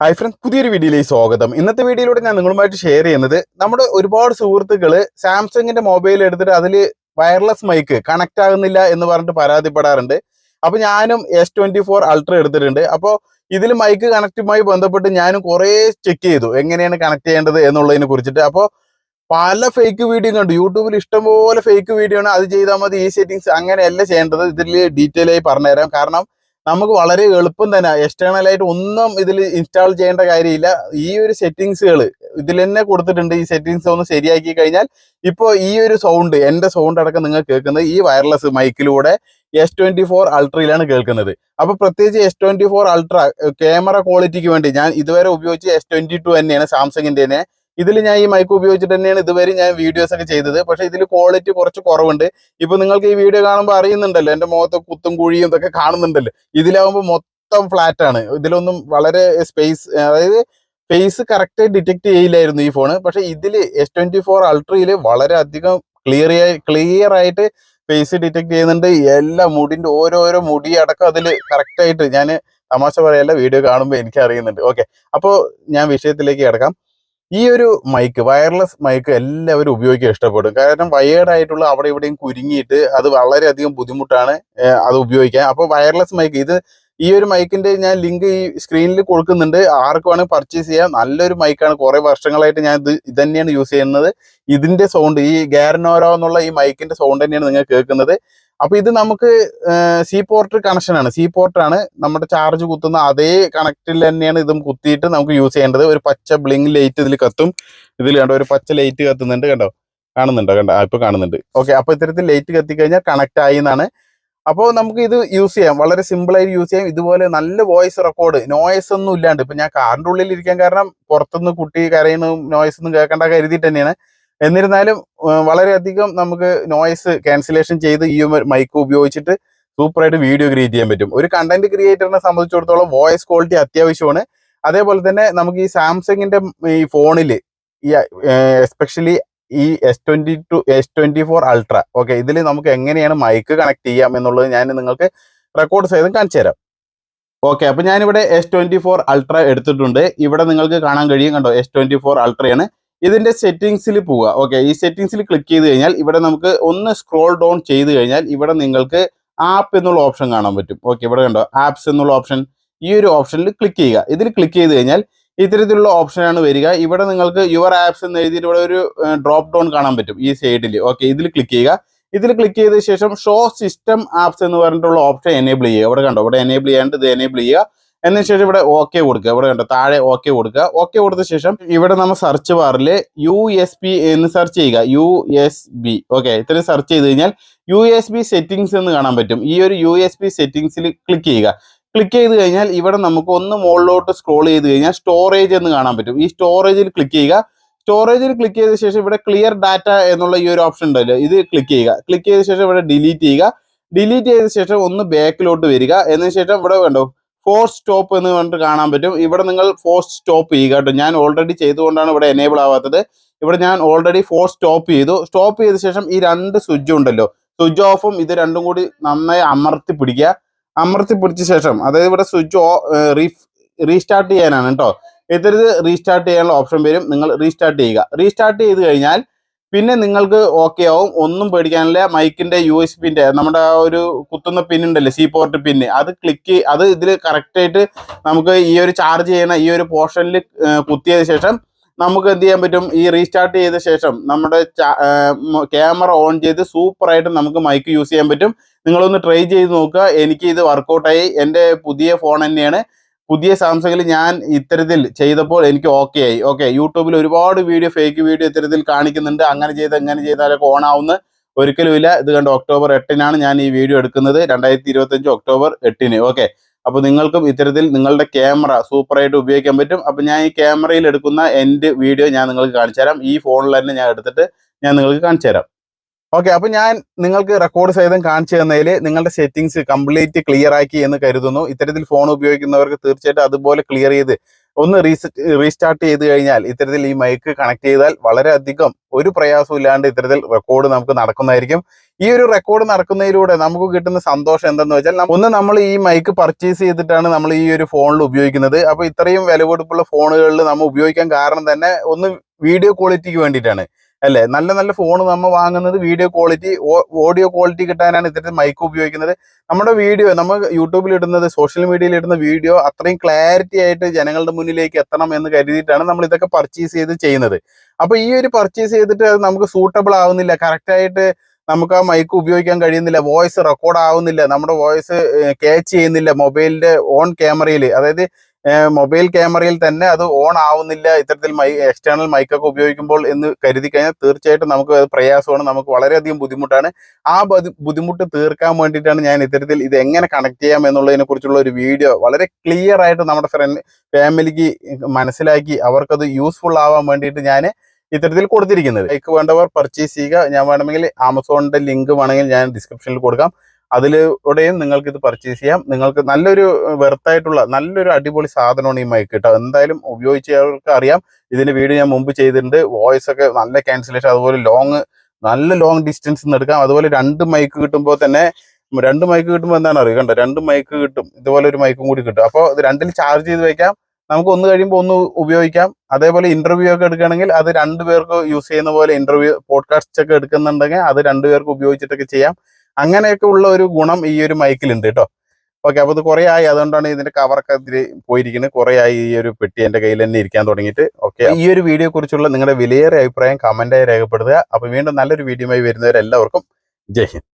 Hi friends പുതിയൊരു വീഡിയോയിലേക്ക് സ്വാഗതം. ഇന്നത്തെ വീഡിയോയിലൂടെ ഞാൻ നിങ്ങളുമായിട്ട് ഷെയർ ചെയ്യുന്നത് നമ്മുടെ ഒരുപാട് സുഹൃത്തുക്കൾ സാംസങ്ങിന്റെ മൊബൈൽ എടുത്തിട്ട് അതിൽ വയർലെസ് മൈക്ക് കണക്ട് ആകുന്നില്ല എന്ന് പറഞ്ഞിട്ട് പരാതിപ്പെടാറുണ്ട്. അപ്പൊ ഞാനും എസ് ട്വന്റി ഫോർ അൾട്ര എടുത്തിട്ടുണ്ട് അപ്പോൾ ഇതിൽ മൈക്ക് കണക്റ്റുമായി ബന്ധപ്പെട്ട് ഞാനും കുറേ ചെക്ക് ചെയ്തു. എങ്ങനെയാണ് കണക്ട് ചെയ്യേണ്ടത് എന്നുള്ളതിനെ കുറിച്ചിട്ട്. അപ്പോൾ പല ഫേക്ക് വീഡിയോ കണ്ടു. യൂട്യൂബിൽ ഇഷ്ടംപോലെ ഫേക്ക് വീഡിയോ ആണ്. അത് ചെയ്താൽ മതി ഈ സെറ്റിങ്സ് അങ്ങനെയല്ല ചെയ്യേണ്ടത്. ഇതിൽ ഡീറ്റെയിൽ ആയി പറഞ്ഞുതരാം. കാരണം നമുക്ക് വളരെ എളുപ്പം തന്നെ എക്സ്റ്റേണൽ ആയിട്ട് ഒന്നും ഇതിൽ ഇൻസ്റ്റാൾ ചെയ്യേണ്ട കാര്യമില്ല. ഈ ഒരു സെറ്റിങ്സുകൾ ഇതിൽ തന്നെ കൊടുത്തിട്ടുണ്ട്. ഈ സെറ്റിങ്സ് ഒന്ന് ശരിയാക്കി കഴിഞ്ഞാൽ ഇപ്പോൾ ഈ ഒരു സൗണ്ട് എന്റെ സൗണ്ട് അടക്കം നിങ്ങൾ കേൾക്കുന്നത് ഈ വയർലെസ് മൈക്കിലൂടെ എസ് ട്വന്റി ഫോർ അൾട്രയിലാണ് കേൾക്കുന്നത്. അപ്പോൾ പ്രത്യേകിച്ച് S twenty four Ultra camera ക്വാളിറ്റിക്ക് വേണ്ടി ഞാൻ ഇതുവരെ ഉപയോഗിച്ച് എസ് ട്വന്റി ടു തന്നെയാണ് സാംസങ്ങിന്റെ തന്നെ ഇതിൽ ഞാൻ ഈ മൈക്ക് ഉപയോഗിച്ചിട്ട് തന്നെയാണ് ഇതുവരെ ഞാൻ വീഡിയോസ് ഒക്കെ ചെയ്തത്. പക്ഷെ ഇതിൽ ക്വാളിറ്റി കുറച്ച് കുറവുണ്ട്. ഇപ്പൊ നിങ്ങൾക്ക് ഈ വീഡിയോ കാണുമ്പോൾ അറിയുന്നുണ്ടല്ലോ എന്റെ മുഖത്ത് കുത്തും കുഴിയും ഇതൊക്കെ കാണുന്നുണ്ടല്ലോ. ഇതിലാവുമ്പോൾ മൊത്തം ഫ്ലാറ്റ് ആണ്. ഇതിലൊന്നും വളരെ സ്പേസ് അതായത് ഫേസ് കറക്റ്റ് ഡിറ്റക്ട് ചെയ്യില്ലായിരുന്നു ഈ ഫോണ് പക്ഷെ ഇതിൽ എസ് ട്വന്റി ഫോർ അൾട്രയിൽ വളരെ അധികം ക്ലിയർ ക്ലിയർ ആയിട്ട് ഫേസ് ഡിറ്റക്ട് ചെയ്യുന്നുണ്ട്. എല്ലാ മുടിന്റെ ഓരോരോ മുടി അടക്കം അതിൽ കറക്റ്റ് ആയിട്ട് ഞാൻ തമാശ പറയല്ല വീഡിയോ കാണുമ്പോൾ എനിക്ക് അറിയുന്നുണ്ട് ഓക്കെ അപ്പോൾ ഞാൻ വിഷയത്തിലേക്ക് കിടക്കാം. ഈ ഒരു മൈക്ക് വയർലെസ് മൈക്ക് എല്ലാവരും ഉപയോഗിക്കാൻ ഇഷ്ടപ്പെടും. കാരണം വയേർഡ് ആയിട്ടുള്ള അവിടെ ഇവിടെയും കുരുങ്ങിയിട്ട് അത് വളരെയധികം ബുദ്ധിമുട്ടാണ് അത് ഉപയോഗിക്കാൻ. അപ്പോൾ വയർലെസ് മൈക്ക് ഇത് ഈ ഒരു മൈക്കിന്റെ ഞാൻ ലിങ്ക് ഈ സ്ക്രീനിൽ കൊടുക്കുന്നുണ്ട്. ആർക്ക് പർച്ചേസ് ചെയ്യാം. നല്ലൊരു മൈക്കാണ് കുറെ വർഷങ്ങളായിട്ട് ഞാൻ ഇത് ഇത് തന്നെയാണ് യൂസ് ചെയ്യുന്നത്. ഇതിന്റെ സൗണ്ട് ഈ ഗാരനോരോ എന്നുള്ള ഈ മൈക്കിന്റെ സൗണ്ട് തന്നെയാണ് നിങ്ങൾ കേൾക്കുന്നത്. അപ്പൊ ഇത് നമുക്ക് സി പോർട്ട് കണക്ഷൻ ആണ്. സി പോർട്ട് ആണ് നമ്മുടെ ചാർജ് കുത്തുന്ന അതേ കണക്റ്റിൽ തന്നെയാണ് ഇതും കുത്തിയിട്ട് നമുക്ക് യൂസ് ചെയ്യേണ്ടത്. ഒരു പച്ച ബ്ലിങ് ലൈറ്റ് ഇതിൽ കത്തും. ഇതിൽ കണ്ടോ ഒരു പച്ച ലൈറ്റ് കത്തുന്നുണ്ട് കണ്ടോ? കാണുന്നുണ്ടോ? കണ്ടോ? ഇപ്പൊ കാണുന്നുണ്ട്. ഓക്കെ അപ്പൊ ഇത്തരത്തിൽ ലൈറ്റ് കത്തി കഴിഞ്ഞാൽ കണക്ട് ആയി എന്നാണ്. അപ്പോൾ നമുക്ക് ഇത് യൂസ് ചെയ്യാം. വളരെ സിമ്പിൾ യൂസ് ചെയ്യാം. ഇതുപോലെ നല്ല വോയിസ് റെക്കോർഡ് നോയ്സ് ഒന്നും ഇല്ലാണ്ട്. ഇപ്പൊ ഞാൻ കാറിന്റെ ഉള്ളിൽ ഇരിക്കാൻ കാരണം പുറത്തുനിന്ന് കുട്ടി കരയണതും നോയ്സ് ഒന്നും കേൾക്കേണ്ട കരുതിയിട്ട് തന്നെയാണ്. എന്നിരുന്നാലും വളരെയധികം നമുക്ക് നോയ്സ് ക്യാൻസലേഷൻ ചെയ്ത് ഈ മൈക്ക് ഉപയോഗിച്ചിട്ട് സൂപ്പറായിട്ട് വീഡിയോ ക്രിയേറ്റ് ചെയ്യാൻ പറ്റും. ഒരു കണ്ടന്റ് ക്രിയേറ്ററിനെ സംബന്ധിച്ചിടത്തോളം വോയിസ് ക്വാളിറ്റി അത്യാവശ്യമാണ്. അതേപോലെ തന്നെ നമുക്ക് ഈ സാംസങ്ങിന്റെ ഈ ഫോണിൽ ഈ എസ്പെഷ്യലി ഈ S twenty two S twenty four Ultra okay ഇതിൽ നമുക്ക് എങ്ങനെയാണ് മൈക്ക് കണക്ട് ചെയ്യാം എന്നുള്ളത് ഞാൻ നിങ്ങൾക്ക് റെക്കോർഡ് ചെയ്തും കാണിച്ചു തരാം. ഓക്കെ അപ്പൊ ഞാനിവിടെ എസ് ട്വന്റി ഫോർ അൾട്ര എടുത്തിട്ടുണ്ട്. ഇവിടെ നിങ്ങൾക്ക് കാണാൻ കഴിയും കണ്ടോ? എസ് ട്വന്റി ഫോർ അൾട്രയാണ് ഇതിന്റെ സെറ്റിംഗ്സിൽ പോവുക. ഓക്കെ ഈ സെറ്റിംഗ്സിൽ ക്ലിക്ക് ചെയ്ത് കഴിഞ്ഞാൽ ഇവിടെ നമുക്ക് ഒന്ന് സ്ക്രോൾ ഡൗൺ ചെയ്ത് കഴിഞ്ഞാൽ ഇവിടെ നിങ്ങൾക്ക് ആപ്പ് എന്നുള്ള ഓപ്ഷൻ കാണാൻ പറ്റും. ഓക്കെ ഇവിടെ കണ്ടോ? ആപ്സ് എന്നുള്ള ഓപ്ഷൻ ഈ ഒരു ഓപ്ഷനിൽ ക്ലിക്ക് ചെയ്യുക. ഇതിൽ ക്ലിക്ക് ചെയ്ത് കഴിഞ്ഞാൽ ഇത്തരത്തിലുള്ള ഓപ്ഷനാണ് വരിക. ഇവിടെ നിങ്ങൾക്ക് യുവർ ആപ്സ് എന്ന് എഴുതിയിട്ട് ഇവിടെ ഒരു ഡ്രോപ്പ് ഡൗൺ കാണാൻ പറ്റും ഈ സൈഡിൽ ഓക്കെ ഇതിൽ ക്ലിക്ക് ചെയ്യുക. ഇതിൽ ക്ലിക്ക് ചെയ്ത ശേഷം ഷോ സിസ്റ്റം ആപ്സ് എന്ന് പറഞ്ഞിട്ടുള്ള ഓപ്ഷൻ എനേബിൾ ചെയ്യുക. ഇവിടെ കണ്ടോ? ഇവിടെ എനേബിൾ ചെയ്യാണ്ട് ഇത് എനേബിൾ ചെയ്യുക. എന്നതിന് ശേഷം ഇവിടെ ഓക്കെ കൊടുക്കുക. ഇവിടെ കണ്ടോ താഴെ ഓക്കെ കൊടുക്കുക. ഓക്കെ കൊടുത്ത ശേഷം ഇവിടെ നമ്മൾ സെർച്ച് ബാറിൽ യു എസ് ബി എന്ന് സെർച്ച് ചെയ്യുക. യു എസ് ബി ഓക്കെ ഇത്രയും സെർച്ച് ചെയ്ത് കഴിഞ്ഞാൽ യു എസ് ബി സെറ്റിംഗ്സ് എന്ന് കാണാൻ പറ്റും. ഈ ഒരു യു എസ് ബി സെറ്റിംഗ്സിൽ ക്ലിക്ക് ചെയ്യുക. ക്ലിക്ക് ചെയ്ത് കഴിഞ്ഞാൽ ഇവിടെ നമുക്ക് ഒന്ന് മുകളിലോട്ട് സ്ക്രോൾ ചെയ്ത് കഴിഞ്ഞാൽ സ്റ്റോറേജ് എന്ന് കാണാൻ പറ്റും. ഈ സ്റ്റോറേജിൽ ക്ലിക്ക് ചെയ്യുക. സ്റ്റോറേജിൽ ക്ലിക്ക് ചെയ്ത ശേഷം ഇവിടെ ക്ലിയർ ഡാറ്റ എന്നുള്ള ഈ ഒരു ഓപ്ഷൻ ഉണ്ടല്ലോ ഇത് ക്ലിക്ക് ചെയ്യുക. ക്ലിക്ക് ചെയ്ത ശേഷം ഇവിടെ ഡിലീറ്റ് ചെയ്യുക. ഡിലീറ്റ് ചെയ്ത ശേഷം ഒന്ന് ബാക്കിലോട്ട് വരിക. എന്നതിന് ശേഷം ഇവിടെ വേണ്ടോ ഫോർസ് സ്റ്റോപ്പ് എന്ന് പറഞ്ഞിട്ട് കാണാൻ പറ്റും. ഇവിടെ നിങ്ങൾ ഫോർ സ്റ്റോപ്പ് ചെയ്യുക കേട്ടോ. ഞാൻ ഓൾറെഡി ചെയ്തുകൊണ്ടാണ് ഇവിടെ എനേബിൾ ആവാത്തത്. ഇവിടെ ഞാൻ ഓൾറെഡി ഫോർ സ്റ്റോപ്പ് ചെയ്തു. സ്റ്റോപ്പ് ചെയ്ത ശേഷം ഈ രണ്ട് സ്വിച്ച് ഉണ്ടല്ലോ. സ്വിച്ച് ഓഫും ഇത് രണ്ടും കൂടി നന്നായി അമർത്തി പിടിക്കുക. അമർത്തി പിടിച്ച ശേഷം അതായത് ഇവിടെ സ്വിച്ച് റീസ്റ്റാർട്ട് ചെയ്യാനാണ് കേട്ടോ. ഇത്തരത്തിൽ റീസ്റ്റാർട്ട് ചെയ്യാനുള്ള ഓപ്ഷൻ വരും. നിങ്ങൾ റീസ്റ്റാർട്ട് ചെയ്യുക. റീസ്റ്റാർട്ട് ചെയ്ത് കഴിഞ്ഞാൽ പിന്നെ നിങ്ങൾക്ക് ഓക്കെ ആവും. ഒന്നും പേടിക്കാനില്ല. മൈക്കിന്റെ യു എസ് പിന്റെ നമ്മുടെ ഒരു കുത്തുന്ന പിൻ ഉണ്ടല്ലേ? സി പോർട്ട് പിന്ന് അത് ക്ലിക്ക് അത് ഇതിൽ കറക്റ്റായിട്ട് നമുക്ക് ഈ ഒരു ചാർജ് ചെയ്യുന്ന ഈ ഒരു പോർഷനിൽ കുത്തിയതിന് ശേഷം നമുക്ക് എന്ത് ചെയ്യാൻ പറ്റും? ഈ റീസ്റ്റാർട്ട് ചെയ്ത ശേഷം നമ്മുടെ ക്യാമറ ഓൺ ചെയ്ത് സൂപ്പറായിട്ട് നമുക്ക് മൈക്ക് യൂസ് ചെയ്യാൻ പറ്റും. നിങ്ങളൊന്ന് ട്രൈ ചെയ്ത് നോക്കുക. എനിക്ക് ഇത് വർക്കൗട്ടായി എന്റെ പുതിയ ഫോൺ തന്നെയാണ്. പുതിയ സാംസങ്ങിൽ ഞാൻ ഇത്തരത്തിൽ ചെയ്തപ്പോൾ എനിക്ക് ഓക്കെ ആയി. ഓക്കെ യൂട്യൂബിൽ ഒരുപാട് വീഡിയോ ഫേക്ക് വീഡിയോ ഇത്തരത്തിൽ കാണിക്കുന്നുണ്ട്. അങ്ങനെ ചെയ്ത് എങ്ങനെ ചെയ്താലൊക്കെ ഓൺ ആവുന്ന. ഒരിക്കലുമില്ല ഇത് കണ്ട് ഒക്ടോബർ എട്ടിനാണ് ഞാൻ ഈ വീഡിയോ എടുക്കുന്നത്. രണ്ടായിരത്തി ഇരുപത്തഞ്ച് ഒക്ടോബർ എട്ടിന്. ഓക്കെ അപ്പോൾ നിങ്ങൾക്കും ഇത്തരത്തിൽ നിങ്ങളുടെ ക്യാമറ സൂപ്പറായിട്ട് ഉപയോഗിക്കാൻ പറ്റും. അപ്പോൾ ഞാൻ ഈ ക്യാമറയിൽ എടുക്കുന്ന എന്റെ വീഡിയോ ഞാൻ നിങ്ങൾക്ക് കാണിച്ചു ഈ ഫോണിൽ തന്നെ ഞാൻ എടുത്തിട്ട് ഞാൻ നിങ്ങൾക്ക് കാണിച്ചു ഓക്കെ അപ്പൊ ഞാൻ നിങ്ങൾക്ക് റെക്കോർഡ് സഹിതം കാണിച്ചു തന്നതിൽ നിങ്ങളുടെ സെറ്റിംഗ്സ് കംപ്ലീറ്റ് ക്ലിയർ ആക്കി എന്ന് കരുതുന്നു. ഇത്തരത്തിൽ ഫോൺ ഉപയോഗിക്കുന്നവർക്ക് തീർച്ചയായിട്ടും അതുപോലെ ക്ലിയർ ചെയ്ത് ഒന്ന് റീസെറ്റ് റീസ്റ്റാർട്ട് ചെയ്ത് കഴിഞ്ഞാൽ ഇത്തരത്തിൽ ഈ മൈക്ക് കണക്ട് ചെയ്താൽ വളരെയധികം ഒരു പ്രയാസവും ഇല്ലാണ്ട് ഇത്തരത്തിൽ റെക്കോർഡ് നമുക്ക് നടക്കുന്നതായിരിക്കും. ഈ ഒരു റെക്കോർഡ് നടക്കുന്നതിലൂടെ നമുക്ക് കിട്ടുന്ന സന്തോഷം എന്തെന്ന് വെച്ചാൽ ഒന്ന് നമ്മൾ ഈ മൈക്ക് പർച്ചേസ് ചെയ്തിട്ടാണ് നമ്മൾ ഈ ഒരു ഫോണിൽ ഉപയോഗിക്കുന്നത്. അപ്പോൾ ഇത്രയും വില കൊടുപ്പുള്ള ഫോണുകളിൽ നമ്മൾ ഉപയോഗിക്കാൻ കാരണം തന്നെ ഒന്ന് വീഡിയോ ക്വാളിറ്റിക്ക് വേണ്ടിയിട്ടാണ്. അല്ലേ? നല്ല നല്ല ഫോൺ നമ്മൾ വാങ്ങുന്നത് വീഡിയോ ക്വാളിറ്റി ഓഡിയോ ക്വാളിറ്റി കിട്ടാനാണ് ഇത്തരത്തിൽ മൈക്ക് ഉപയോഗിക്കുന്നത്. നമ്മുടെ വീഡിയോ നമ്മൾ യൂട്യൂബിൽ ഇടുന്നത് സോഷ്യൽ മീഡിയയിൽ ഇടുന്ന വീഡിയോ അത്രയും ക്ലാരിറ്റി ആയിട്ട് ജനങ്ങളുടെ മുന്നിലേക്ക് എത്തണം എന്ന് കരുതിയിട്ടാണ് നമ്മൾ ഇതൊക്കെ പർച്ചേസ് ചെയ്ത് ചെയ്യുന്നത്. അപ്പൊ ഈ ഒരു പർച്ചേസ് ചെയ്തിട്ട് അത് നമുക്ക് സൂട്ടബിൾ ആവുന്നില്ല. കറക്റ്റായിട്ട് നമുക്ക് ആ മൈക്ക് ഉപയോഗിക്കാൻ കഴിയുന്നില്ല. വോയിസ് റെക്കോർഡ് ആവുന്നില്ല. നമ്മുടെ വോയിസ് ക്യാച്ച് ചെയ്യുന്നില്ല. മൊബൈലിന്റെ ഓൺ ക്യാമറയിൽ അതായത് മൊബൈൽ ക്യാമറയിൽ തന്നെ അത് ഓൺ ആവുന്നില്ല. ഇത്തരത്തിൽ മൈ എക്സ്റ്റേണൽ മൈക്കൊക്കെ ഉപയോഗിക്കുമ്പോൾ എന്ന് കരുതി കഴിഞ്ഞാൽ തീർച്ചയായിട്ടും നമുക്ക് അത് പ്രയാസമാണ്. നമുക്ക് വളരെയധികം ബുദ്ധിമുട്ടാണ്. ആ ബുദ്ധിമുട്ട് തീർക്കാൻ വേണ്ടിയിട്ടാണ് ഞാൻ ഇത്തരത്തിൽ ഇത് എങ്ങനെ കണക്ട് ചെയ്യാം എന്നുള്ളതിനെ കുറിച്ചുള്ള ഒരു വീഡിയോ വളരെ ക്ലിയർ ആയിട്ട് നമ്മുടെ ഫ്രണ്ട് ഫാമിലിക്ക് മനസ്സിലാക്കി അവർക്കത് യൂസ്ഫുൾ ആവാൻ വേണ്ടിയിട്ട് ഞാൻ ഇത്തരത്തിൽ കൊടുത്തിരിക്കുന്നത്. മൈക്ക് വേണ്ടവർ പർച്ചേസ് ചെയ്യുക. ഞാൻ വേണമെങ്കിൽ ആമസോണിന്റെ ലിങ്ക് വേണമെങ്കിൽ ഞാൻ ഡിസ്ക്രിപ്ഷനിൽ കൊടുക്കാം. അതിലൂടെയും നിങ്ങൾക്ക് ഇത് പർച്ചേസ് ചെയ്യാം. നിങ്ങൾക്ക് നല്ലൊരു വെർത്തായിട്ടുള്ള നല്ലൊരു അടിപൊളി സാധനമാണ് ഈ മൈക്ക് കേട്ടോ എന്തായാലും ഉപയോഗിച്ചവർക്ക് അറിയാം. ഇതിന്റെ വീഡിയോ ഞാൻ മുമ്പ് ചെയ്തിട്ടുണ്ട്. വോയിസ് ഒക്കെ നല്ല ക്യാൻസലേഷൻ അതുപോലെ ലോങ് നല്ല ലോങ് ഡിസ്റ്റൻസ് എടുക്കാം. അതുപോലെ രണ്ട് മൈക്ക് കിട്ടുമ്പോൾ തന്നെ രണ്ട് മൈക്ക് കിട്ടുമ്പോൾ എന്താണ് അറിയുക കണ്ടോ? രണ്ട് മൈക്ക് കിട്ടും. ഇതുപോലെ ഒരു മൈക്കും കൂടി കിട്ടും. അപ്പോൾ ഇത് രണ്ടിൽ ചാർജ് ചെയ്ത് വെക്കാം. നമുക്ക് ഒന്ന് കഴിയുമ്പോൾ ഒന്ന് ഉപയോഗിക്കാം. അതേപോലെ ഇന്റർവ്യൂ ഒക്കെ എടുക്കുകയാണെങ്കിൽ അത് രണ്ടുപേർക്ക് യൂസ് ചെയ്യുന്ന പോലെ ഇന്റർവ്യൂ പോഡ്കാസ്റ്റ് ഒക്കെ എടുക്കുന്നുണ്ടെങ്കിൽ അത് രണ്ടുപേർക്ക് ഉപയോഗിച്ചിട്ടൊക്കെ ചെയ്യാം. അങ്ങനെയൊക്കെ ഉള്ള ഒരു ഗുണം ഈ ഒരു മൈക്കിലുണ്ട് കേട്ടോ ഓക്കെ അപ്പോൾ ഇത് കുറേ ആയി. അതുകൊണ്ടാണ് ഇതിന്റെ കവറൊക്കെ ഇതിൽ പോയിരിക്കുന്നത് കുറേ ആയി ഈ ഒരു പെട്ടി എന്റെ കയ്യിൽ തന്നെ ഇരിക്കാൻ തുടങ്ങിയിട്ട്. ഓക്കെ ഈ ഒരു വീഡിയോ കുറിച്ചുള്ള നിങ്ങളുടെ വിലയേറെ അഭിപ്രായം കമന്റായി രേഖപ്പെടുത്തുക. അപ്പോൾ വീണ്ടും നല്ലൊരു വീഡിയോയുമായി വരുന്നവരെല്ലാവർക്കും ജയ് ഹിന്ദ്.